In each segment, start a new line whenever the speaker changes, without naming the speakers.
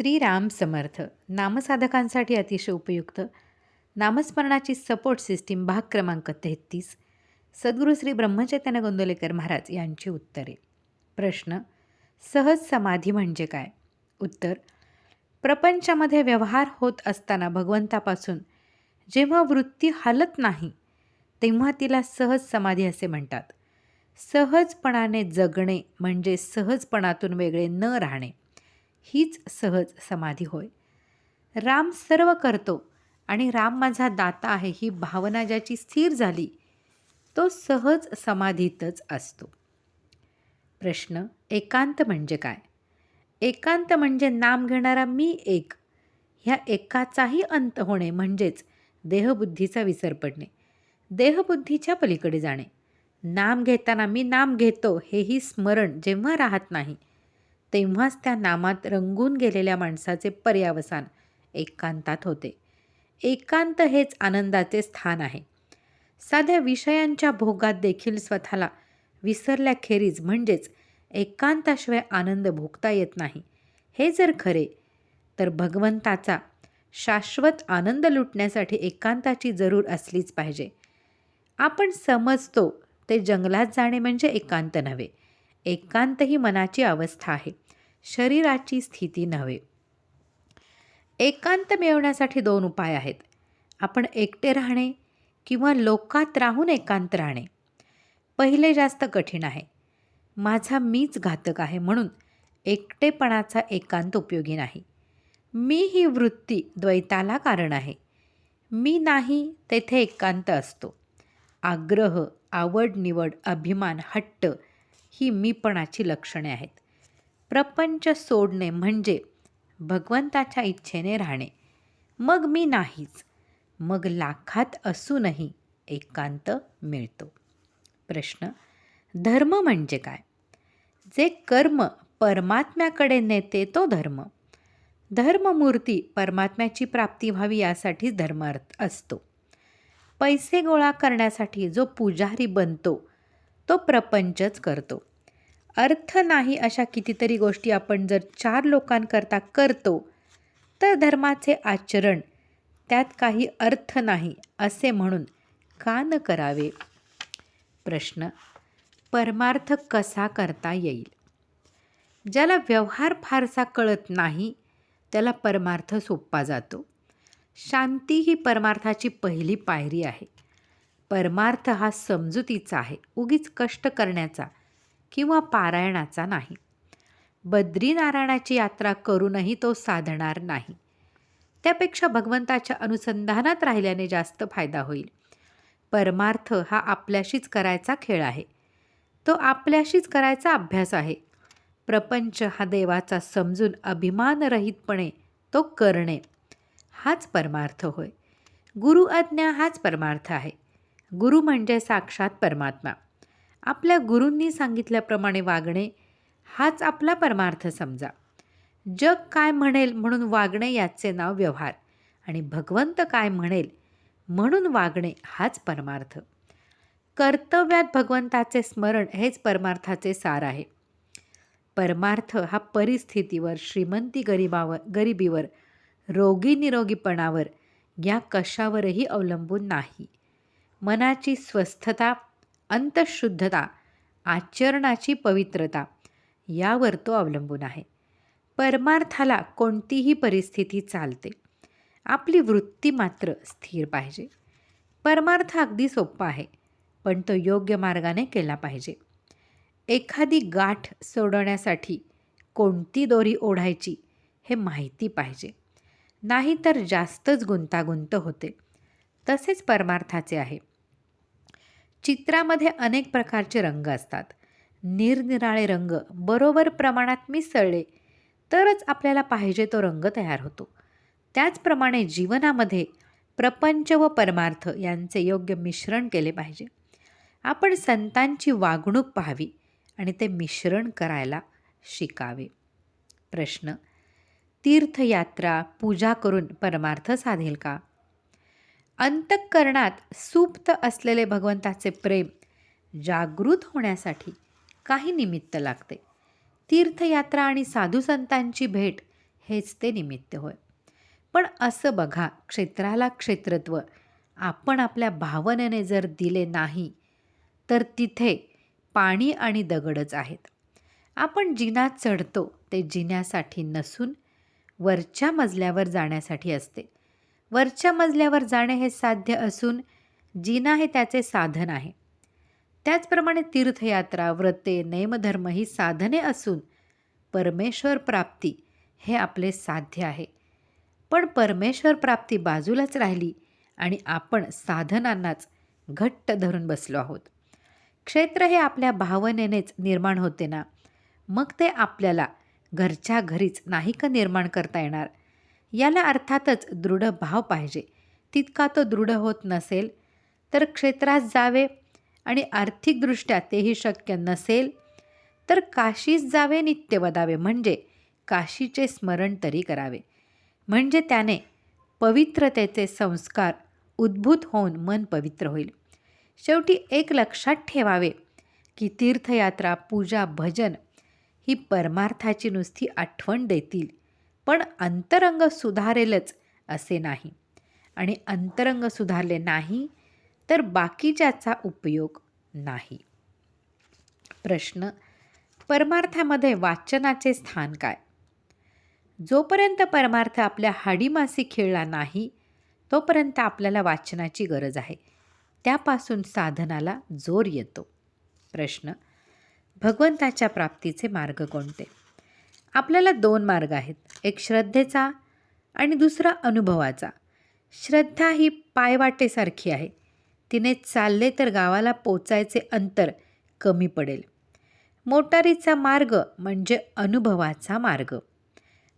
श्रीराम समर्थ नामसाधकांसाठी अतिशय उपयुक्त. नामस्मरणाची support system भाग क्रमांक तेहतीस. सद्गुरू श्री ब्रह्मचैतन्य गोंदोलेकर महाराज यांची उत्तरे. प्रश्न सहज समाधी म्हणजे काय? उत्तर प्रपंचामध्ये व्यवहार होत असताना भगवंतापासून जेव्हा वृत्ती हलत नाही तेव्हा तिला सहज समाधी असे म्हणतात. सहजपणाने जगणे म्हणजे सहजपणातून वेगळे न राहणे. हीच सहज समाधी होय. राम सर्व करतो आणि राम माझा दाता आहे ही भावना ज्याची स्थिर झाली तो सहज समाधीतच असतो. प्रश्न एकांत म्हणजे काय? एकांत म्हणजे नाम घेणारा मी एक ह्या एकाचाही अंत होणे म्हणजेच देहबुद्धीचा विसर पडणे देहबुद्धीच्या पलीकडे जाणे. नाम घेताना मी नाम घेतो हेही स्मरण जेव्हा राहत नाही तेव्हाच त्या नामात रंगून गेलेल्या माणसाचे पर्यावसान एकांतात होते. एकांत हेच आनंदाचे स्थान आहे. साध्या विषयांच्या भोगात देखील स्वतःला विसरल्याखेरीज म्हणजेच एकांताशिवाय आनंद भोगता येत नाही. हे जर खरे तर भगवंताचा शाश्वत आनंद लुटण्यासाठी एकांताची जरूर असलीच पाहिजे. आपण समजतो ते जंगलात जाणे म्हणजे एकांत नव्हे. एकांत ही मनाची अवस्था आहे. शरीराची स्थिती नव्हे. एकांत मिळवण्यासाठी दोन उपाय आहेत. आपण एकटे राहणे किंवा लोकात राहून एकांत राहणे. पहिले जास्त कठीण आहे. माझा मीच घातक आहे म्हणून एकटेपणाचा एकांत उपयोगी नाही. मी ही वृत्ती द्वैताला कारण आहे. मी नाही तेथे एकांत असतो. आग्रह आवड निवड अभिमान हट्ट ही मीपणाची लक्षणे आहेत. प्रपंच सोडणे म्हणजे भगवंताच्या इच्छेने राहणे. मग मी नाहीच. मग लाखात असूनही एकांत मिळतो. प्रश्न धर्म म्हणजे काय? जे कर्म परमात्म्याकडे नेते तो धर्म. धर्ममूर्ती परमात्म्याची प्राप्ती व्हावी यासाठीच धर्म अर्थ असतो. पैसे गोळा करण्यासाठी जो पुजारी बनतो तो प्रपंचच करतो. अर्थ नाही अशा कितीतरी गोष्टी आपण जर चार लोकांकरता करतो तर धर्माचे आचरण त्यात काही अर्थ नाही असे म्हणून का न करावे. प्रश्न परमार्थ कसा करता येईल? ज्याला व्यवहार फारसा कळत नाही त्याला परमार्थ सोपा जातो. शांती ही परमार्थाची पहिली पायरी आहे. परमार्थ हा समजुतीचा आहे उगीच कष्ट करण्याचा किंवा पारायणाचा नाही. बद्रीनारायणाची यात्रा करूनही तो साधणार नाही. त्यापेक्षा भगवंताच्या अनुसंधानात राहिल्याने जास्त फायदा होईल. परमार्थ हा आपल्याशीच करायचा खेळ आहे. तो आपल्याशीच करायचा अभ्यास आहे. प्रपंच हा देवाचा समजून अभिमानरहितपणे तो करणे हाच परमार्थ होय. गुरु आज्ञा हाच परमार्थ आहे. गुरु म्हणजे साक्षात परमात्मा. आपल्या गुरूंनी सांगितल्याप्रमाणे वागणे हाच आपला परमार्थ समजा. जग काय म्हणेल म्हणून वागणे याचे नाव व्यवहार आणि भगवंत काय म्हणेल म्हणून वागणे हाच परमार्थ. कर्तव्यात भगवंताचे स्मरण हेच परमार्थाचे सार आहे. परमार्थ हा परिस्थितीवर श्रीमंती गरिबावर गरिबीवर रोगी निरोगीपणावर या कशावरही अवलंबून नाही. मनाची स्वस्थता अंतशुद्धता आचरणाची पवित्रता यावर तो अवलंबून आहे. परमार्थाला कोणतीही परिस्थिती चालते. आपली वृत्ती मात्र स्थिर पाहिजे. परमार्थ अगदी सोपा आहे पण तो योग्य मार्गाने केला पाहिजे. एखादी गाठ सोडवण्यासाठी कोणती दोरी ओढायची हे माहिती पाहिजे. नाहीतर जास्तच गुंतागुंत होते. तसेच परमार्थाचे आहे. चित्रामध्ये अनेक प्रकारचे रंग असतात. निरनिराळे रंग बरोबर प्रमाणात मिसळले तरच आपल्याला पाहिजे तो रंग तयार होतो. त्याचप्रमाणे जीवनामध्ये प्रपंच व परमार्थ यांचे योग्य मिश्रण केले पाहिजे. आपण संतांची वागणूक पाहावी आणि ते मिश्रण करायला शिकावे. प्रश्न तीर्थयात्रा पूजा करून परमार्थ साधेल का? अंतःकरणात सुप्त असलेले भगवंताचे प्रेम जागृत होण्यासाठी काही निमित्त लागते. तीर्थयात्रा आणि साधुसंतांची भेट हेच ते निमित्त होय. पण असं बघा क्षेत्राला क्षेत्रत्व आपण आपल्या भावनेने जर दिले नाही तर तिथे पाणी आणि दगडच आहेत. आपण जिन्यात चढतो ते जिन्यासाठी नसून वरच्या मजल्यावर जाण्यासाठी असते. वरच्या मजल्यावर जाणे हे साध्य असून जिना हे त्याचे साधन आहे. त्याचप्रमाणे तीर्थयात्रा व्रते नेमधर्म ही साधने असून परमेश्वर प्राप्ती हे आपले साध्य आहे. पण परमेश्वर प्राप्ती बाजूलाच राहिली आणि आपण साधनांनाच घट्ट धरून बसलो आहोत. क्षेत्र हे आपल्या भावनेनेच निर्माण होते ना? मग ते आपल्याला घरच्या घरीच नाही का निर्माण करता येणार? याला अर्थातच दृढ भाव पाहिजे. तितका तो दृढ होत नसेल तर क्षेत्रात जावे आणि आर्थिकदृष्ट्या तेही शक्य नसेल तर काशीस जावे नित्य वदावे म्हणजे काशीचे स्मरण तरी करावे. म्हणजे त्याने पवित्रतेचे संस्कार उद्भूत होऊन मन पवित्र होईल. शेवटी एक लक्षात ठेवावे की तीर्थयात्रा पूजा भजन ही परमार्थाची नुसती आठवण देतील. पण अंतरंग सुधारेलच असे नाही. आणि अंतरंग सुधारले नाही तर बाकीच्याचा उपयोग नाही. प्रश्न परमार्थामध्ये वाचनाचे स्थान काय? जोपर्यंत परमार्थ आपल्या हाडीमासी खेळला नाही तोपर्यंत आपल्याला वाचनाची गरज आहे. त्यापासून साधनाला जोर येतो. प्रश्न भगवंताच्या प्राप्तीचे मार्ग कोणते? आपल्याला दोन मार्ग आहेत. एक श्रद्धेचा आणि दुसरा अनुभवाचा. श्रद्धा ही पायवाटेसारखी आहे. तिने चालले तर गावाला पोचायचे अंतर कमी पडेल. मोटारीचा मार्ग म्हणजे अनुभवाचा मार्ग.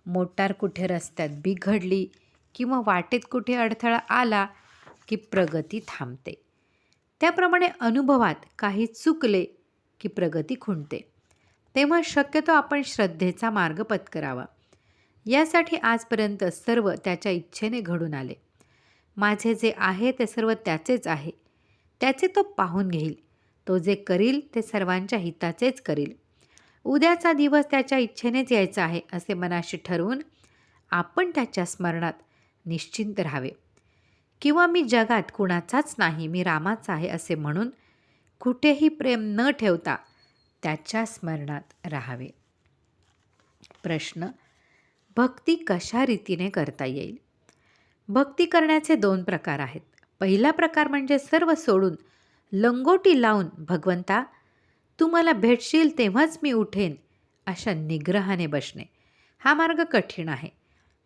मोटार कुठे रस्त्यात बिघडली किंवा वाटेत कुठे अडथळा आला की प्रगती थांबते. त्याप्रमाणे अनुभवात काही चुकले की प्रगती खुंटते. तेव्हा शक्यतो आपण श्रद्धेचा मार्ग पत्करावा. यासाठी आजपर्यंत सर्व त्याच्या इच्छेने घडून आले. माझे जे आहे ते सर्व त्याचेच आहे. त्याचे तो पाहून घेईल. तो जे करील ते सर्वांच्या हिताचेच करील. उद्याचा दिवस त्याच्या इच्छेनेच यायचा आहे असे मनाशी ठरवून आपण त्याच्या स्मरणात निश्चिंत राहावे. किंवा मी जगात कुणाचाच नाही मी रामाचा आहे असे म्हणून कुठेही प्रेम न ठेवता त्याच्या स्मरणात राहावे. प्रश्न भक्ती कशा रीतीने करता येईल? भक्ती करण्याचे दोन प्रकार आहेत. पहिला प्रकार म्हणजे सर्व सोडून लंगोटी लावून भगवंता तू मला भेटशील तेव्हाच मी उठेन अशा निग्रहाने बसणे. हा मार्ग कठीण आहे.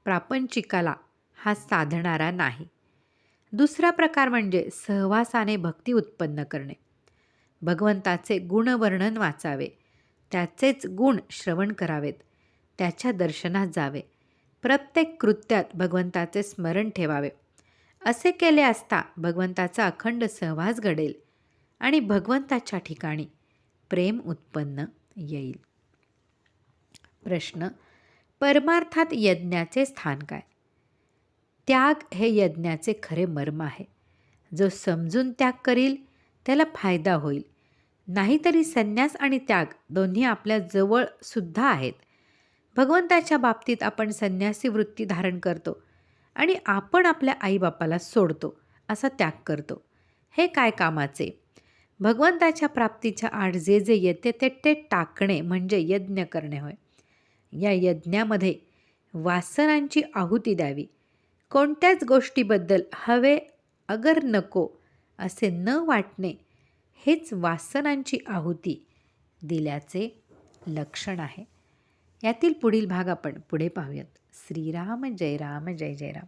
प्रापंचिकाला हा साधणारा नाही. दुसरा प्रकार म्हणजे सहवासाने भक्ती उत्पन्न करणे. भगवंताचे गुणवर्णन वाचावे. त्याचेच गुण श्रवण करावेत. त्याच्या दर्शनात जावे. प्रत्येक कृत्यात भगवंताचे स्मरण ठेवावे. असे केले असता भगवंताचा अखंड सहवास घडेल आणि भगवंताच्या ठिकाणी प्रेम उत्पन्न येईल. प्रश्न परमार्थात यज्ञाचे स्थान काय? त्याग हे यज्ञाचे खरे मर्म आहे. जो समजून त्याग करील त्याला फायदा होईल. नाहीतरी संन्यास आणि त्याग दोन्ही आपल्या जवळसुद्धा आहेत. भगवंताच्या बाबतीत आपण संन्यासी वृत्ती धारण करतो आणि आपण आपल्या आईबापाला सोडतो असा त्याग करतो. हे काय कामाचे? भगवंताच्या प्राप्तीच्या आड जे जे येते ते ते टाकणे म्हणजे यज्ञ करणे होय. या यज्ञामध्ये वासनांची आहुती द्यावी. कोणत्याच गोष्टीबद्दल हवे अगर नको असे न वाटणे हेच वासनांची आहुती दिल्याचे लक्षण आहे. यातील पुढील भाग आपण पुढे पाहूयात. श्रीराम जय राम जय जय राम.